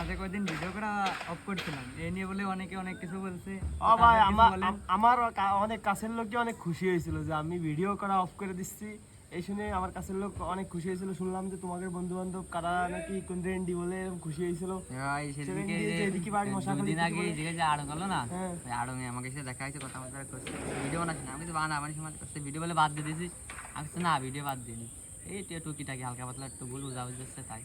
মাঝে কয়েকদিন ভিডিও করা অফ করছিলাম। এই নিয়ে বলে অনেকে অনেক কিছু বলছে। ও ভাই আমার আমার অনেক কাছের লোককে অনেক খুশি হয়েছিল যে আমি ভিডিও করা অফ করে দিচ্ছি। এই শুনে আমার কাছের লোক অনেক খুশি হয়েছিল। শুনলাম যে তোমাদের বন্ধু বান্ধব কারা নাকি কোন রেন্ডি বলে এরকম খুশি হয়েছিল। দুদিন আগে যে আড়ং হলো না হ্যাঁ। আড়ঙে আমাকে দেখা হয়েছে কথা বলতে করছে ভিডিও বানাচ্ছি না আমি তো বানা বানি সময় করছে ভিডিও বলে বাদ দিয়ে দিয়েছিস আমি না ভিডিও বাদ দিইনি। এই টুকিটাকি হালকা পাতলা একটু ভুল বুঝা বুঝছে তাই।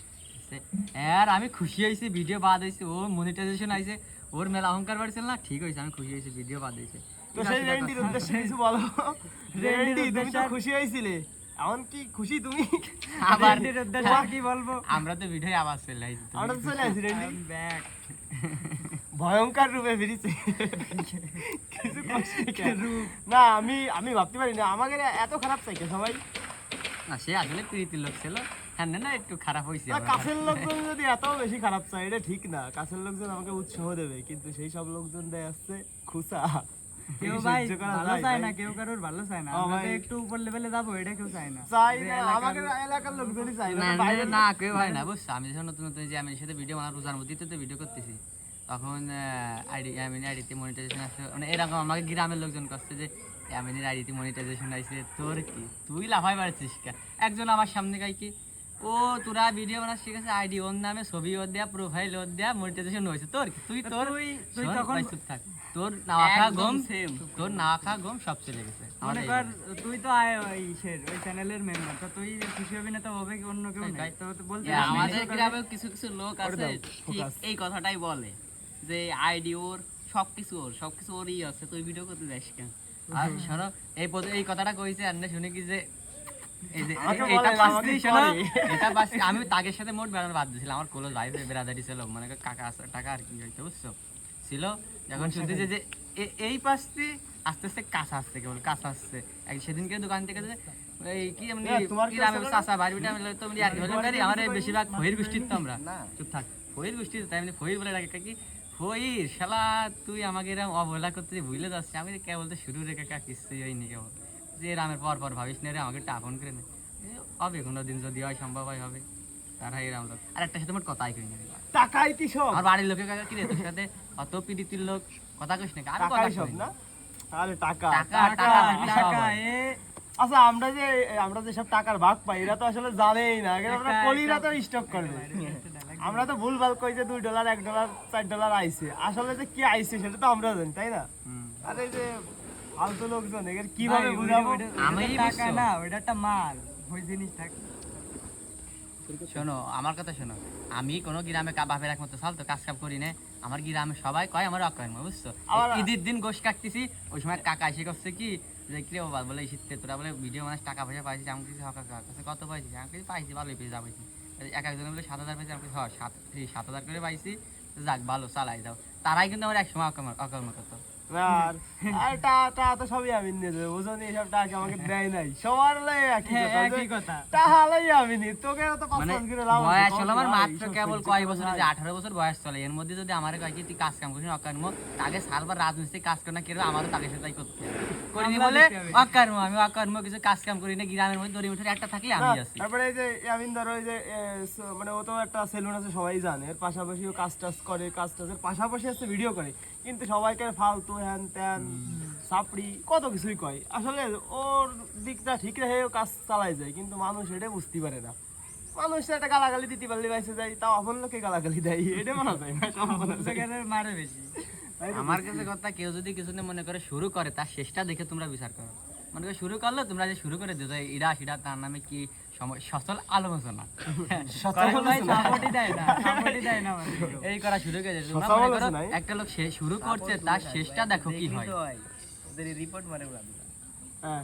আর আমি খুশি হয়েছি ভিডিও বাদ হয়েছে ও মনিটাইজেশন আইছে ওর মেলা অহংকার বাড়ছিল না? ঠিক হয়েছে আমি খুশি হয়েছি ভিডিও বাদ দিয়েছে তো সেই বলো? রেন্ডি তুমি তো খুশি হয়েছিলে। কি খুশি তুমি? আবার কি বলব? আমরা তো ভিডিও আবার চলে আসছি আমরা তো চলে আসি রেন্ডি ব্যাক ভয়ঙ্কর রূপে ফিরেছে। কিছু রূপ? না আমি আমি ভাবতে পারি না আমাকে এত খারাপ চাইছে সবাই? না সে আসলে প্রীতির লোক ছিল। না একটু খারাপ হয়েছে কাছের লোকজন যদি এত বেশি খারাপ চায় এটা ঠিক না। কাছের লোকজন আমাকে উৎসাহ দেবে কিন্তু সেই সব লোকজন দেয় আসছে খুসা কেউ ভাই ভালো চায় না কেউ কারোর ভালো চায় না। আমরা একটু উপর লেভেলে যাব এটা কেউ চায় না। চাই যে না এলাকার- আমাকে এলাকার লোকজনই চাই না না বাইরে না, না কেউ না বুঝছ? আমি যখন নতুন নতুন যে আমি সাথে ভিডিও বানার রোজার মধ্যে তো ভিডিও করতেছি। তখন আইডি আমি আইডিতে মনিটাইজেশন আসছে মানে এরকম আমাকে গ্রামের লোকজন করছে যে আমিনের আইডিতে মনিটাইজেশন তোর কি? তুই লাফাই পারছিস কে একজন আমার সামনে গাই কি ও তোরা ভিডিও বানাস ঠিক আছে? আইডি ওর নামে ছবি ওর দেয়া প্রোফাইল ওর দেয়া মনিটাইজেশন হয়েছে। তোর তুই তোর তুই- তখন- চুপ থাক। তোর গম same। তোর গম সব চলে গেছে। মনে কর তুই তো আয় ওই ইসের ওই চ্যানেলের মেম্বার তো তুই খুশি হবি না তো হবে কি অন্য কেউ নেই। তো বলতে আমাদের কিছু কিছু কিছু লোক আছে ঠিক এই কথাটাই বলে যে আইডি ওর সবকিছু ওর সবকিছু ওরই আছে। তুই ভিডিও করতে যাস কেন? আর শোনো এই এই কথাটা কইছে আর না শুনে কি যে আমি তাগের সাথে মোট বেড়ানো বাদ দিয়েছিলাম আমার কোলো ভাই বেড়াদারি ছিল মানে কাকা টাকা আর কি বুঝছ? ছিল। যখন শুনতেছে যে এই পাশটি আস্তে আস্তে কাঁচা আসছে কেবল কাঁচা আসছে। এক সেদিনকে দোকান থেকে এই কি এমনি কি কেউ নামে ছিল না? চাচা বাড়ি বিটা তো আর কি। হলাম আমার বেশিরভাগ ফহির গোষ্ঠীর তো আমরা। চুপ থাক। ফহির গোষ্ঠীর তাই এমনি ফহির বলে ডাকে কি ফহির শালা তুই আমাকে এরকম অবহেলা করতে ভুলে আমি কে বলতে শুরু রেখে কাকা কিছুই হয়নি কেবল। যে রামের পর পর ভাবিস না রে আমাকে টাফন করে নে। হবে কোনো দিন যদি হয় সম্ভব হয় হবে। তারা এরকম লোক আর একটা সাথে মোট কথাই কই না টাকাই কি সব? আমার বাড়ির লোকে কাকা কি রে তোর সাথে অত প্রীতির লোক? কথা কইস না আর কথা সব না? আরে টাকা। টাকা টাকা টাকা। এ আচ্ছা আমরা যে আমরা যে সব টাকার ভাগ পাই এরা তো আসলে জানেই না। আমরা কলিরা তো স্টক করবে আমরা তো ভুল ভালো কই যে দুই ডলার এক ডলার চার ডলার আইছে। আসলে যে কি আইছে সেটা তো আমরা জানি তাই না? আরে যে ফালতু লোকজন এদের কীভাবে বুঝাবো? আমি টাকা না ওইটা একটা মাল ওই জিনিস থাকে শোনো আমার কথা শোনো। আমি কোনো গ্রামে বাপের একমাত্র সাল তো কাজ কাম করি না। আমার গ্রামে সবাই কয় আমার অকর্ম বুঝছ? ঈদের দিন গোশ কাটতেছি ওই সময় কাকা এসে করছে কি রে বাবা বলে এই শীতে তোরা বলে ভিডিও মানে টাকা পয়সা পাইছিস আমি কিছু হকা কাছে কত পাইছিস? আমি কিছু পাইছি ভালোই পেয়ে যাব এক একজনে বলে সাত হাজার পাইছি আমি কিছু, হ্যাঁ সাত সাত হাজার করে পাইছি যাক ভালো চালাই দাও। তারাই কিন্তু আমার এক সময় অকর্ম অকর্ম করতো। আর আর টা- টা তো সবই আমি নিয়ে দেবো বুঝলি এসব টাকা আমাকে দেয় নাই। সবার লাই একই হ্যাঁ, কথা। যে একই আমি নি তোকে তো পাঁচ মানে পাঁচ করে লাভ বয়স হলো আমার মাত্র কেবল কয় বছর? যে আঠারো বছর বয়স চলে এর মধ্যে যদি আমার কয় কি তুই কাজ কাম করিস অকার্ম আগে সালবার রাজমিস্ত্রি কাজ করে না কেউ আমারও তাকে সাথে করতে করিনি বলে অকার্ম আমি অকার্ম কিছু কাজ কাম করি না গ্রামের মধ্যে দড়ি মুঠের একটা থাকলে আমি আছি। তারপরে এই যে ইয়ামিন ধরো এই যে মানে ও তো একটা সেলুন আছে সবাই জানে এর পাশাপাশি ও কাজ টাজ করে কাজ টাজের পাশাপাশি আছে ভিডিও করে। কিন্তু সবাইকে ফালতু হ্যান ত্যান সাপড়ি কত কিছুই কয়। আসলে ওর দিকটা ঠিক রেখে কাজ চালাই যায় কিন্তু মানুষ এটা বুঝতে পারে না। মানুষ একটা গালাগালি দিতে পারলে বাইসে যায় তাও আপন লোকে গালাগালি দেয় এটা মানা যায় না এটা মারে বেশি। আমার কাছে কথা কেউ যদি কিছু মনে করে শুরু করে তার শেষটা দেখে তোমরা বিচার করো। মনে করে শুরু করলে তোমরা যে শুরু করে দিতে ইরা সিরা তার নামে কি সচল আলোচনা সচল ভাই আলোচনা। সাপোর্টই দেয় না সাপোর্টই দেয় না আমাদের এই করা শুরু করে দিয়েছে। তোমরা সচল মনে করো আলোচনায়? একটা লোক সে শুরু করছে তার শেষটা দেখো কি হয় ওদের রিপোর্ট মারে হ্যাঁ